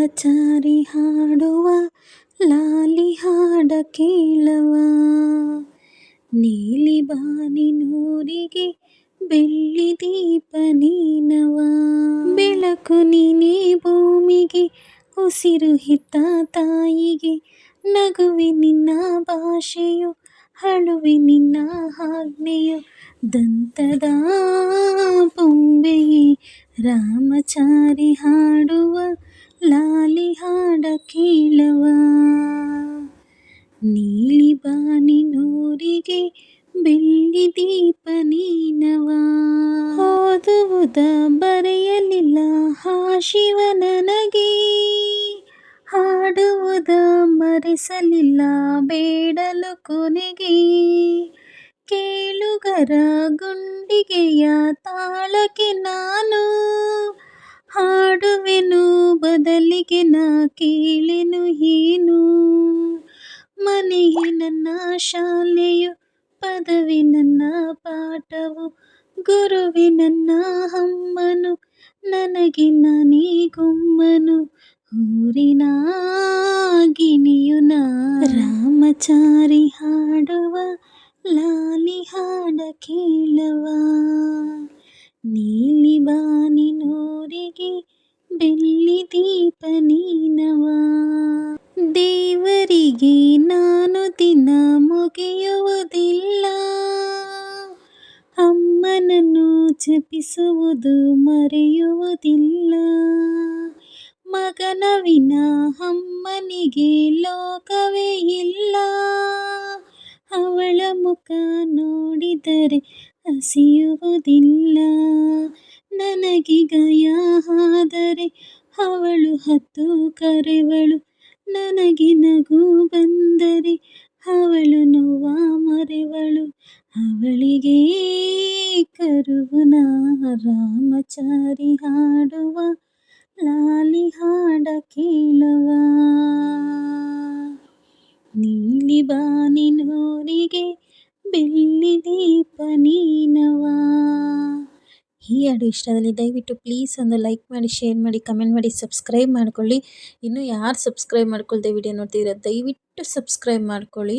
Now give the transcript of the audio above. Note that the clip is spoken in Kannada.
ರಾಮಚಾರಿ ಹಾಡುವ, ಲಾಲಿ ಹಾಡ ಕೇಳವ. ನೀಲಿ ಬಾನಿನೂರಿಗೆ ಬೆಳ್ಳಿ ದೀಪ ನೀನವ. ಬೆಳಕು ನೀನೇ ಭೂಮಿಗೆ, ಉಸಿರು ಹಿತ್ತ ತಾಯಿಗೆ. ನಗುವೆ ನಿನ್ನ ಭಾಷೆಯು ಹಳುವೆ ನಿನ್ನ ಆಜ್ಞೆಯು. ದಂತದ ಬೊಂಬೆಯೇ, ರಾಮಚಾರಿ ಹಾಡುವ ಲಾಲಿ ಹಾಡ ಕೇಳವ ನೀಲಿ ಬಾನಿನೂರಿಗೆ ಬೆಳ್ಳಿ ದೀಪ ನೀನವ ಓದುವುದ ಬರೆಯಲಿಲ್ಲ ಹಾ ಶಿವ ನನಗೆ ಹಾಡುವುದ ಮರೆಸಲಿಲ್ಲ ಬೇಡಲು ಕೊನೆಗೆ. ಕೇಳುಗರ ಗುಂಡಿಗೆಯ ತಾಳಕ್ಕೆ ನಾನು ಹಾಡುವೆನು, ಬದಲಿಗೆ ನಾ ಕೇಳೆನು ಏನು? ಮನೆಯೇ ನನ್ನ ಶಾಲೆಯು, ಪದವಿ ನನ್ನ ಪಾಠವು, ಗುರುವೆ ನನ್ನ ಅಮ್ಮನು ನನಗೆ ನಾನೇ ಗುಮ್ಮನು ಊರಿನ ಗಿಣಿಯು ರಾಮಚಾರಿ ಹಾಡುವ, ಲಾಲಿ ಹಾಡ ಕೇಳವ. ನೀಲಿ ಬಾನಿನೋರಿಗೆ ಬೆಳ್ಳಿ ದೀಪ ನೀನವ? ದೇವರಿಗೆ ನಾನು ದಿನ ಮುಗಿಯುವುದಿಲ್ಲ. ಅಮ್ಮನನ್ನು ಜಪಿಸುವುದು ಮರೆಯುವುದಿಲ್ಲ. ಮಗನವಿನ ಅಮ್ಮನಿಗೆ ಮುಖ ನೋಡಿದರೆ ಹಸಿಯುವುದಿಲ್ಲ. ನನಗೆ ಗಯ ಆದರೆ ಅವಳು ಹತ್ತು ಕರೆವಳು. ನನಗೆ ನಗು ಬಂದರೆ ಅವಳು ನೋವ ಮರೆವಳು. ಅವಳಿಗೆ ಕರುವನ ರಾಮಚಾರಿ ಹಾಡುವ, ಲಾಲಿ ಹಾಡ ಕೇಳುವ. ನೀಲಿ ಬಾನಿನೂರಿಗೆ ಬೆಳ್ಳಿ ದೀಪ ನೀನವಾ? ಈ ಹಾಡು ಇಷ್ಟದಲ್ಲಿ ದಯವಿಟ್ಟು ಪ್ಲೀಸ್ ಒಂದು ಲೈಕ್ ಮಾಡಿ ಶೇರ್ ಮಾಡಿ ಕಮೆಂಟ್ ಮಾಡಿ ಸಬ್ಸ್ಕ್ರೈಬ್ ಮಾಡ್ಕೊಳ್ಳಿ. ಇನ್ನೂ ಯಾರು ಸಬ್ಸ್ಕ್ರೈಬ್ ಮಾಡ್ಕೊಳ್ದೆ ವಿಡಿಯೋ ನೋಡ್ತಿದ್ದೀರಾ, ದಯವಿಟ್ಟು ಸಬ್ಸ್ಕ್ರೈಬ್ ಮಾಡ್ಕೊಳ್ಳಿ.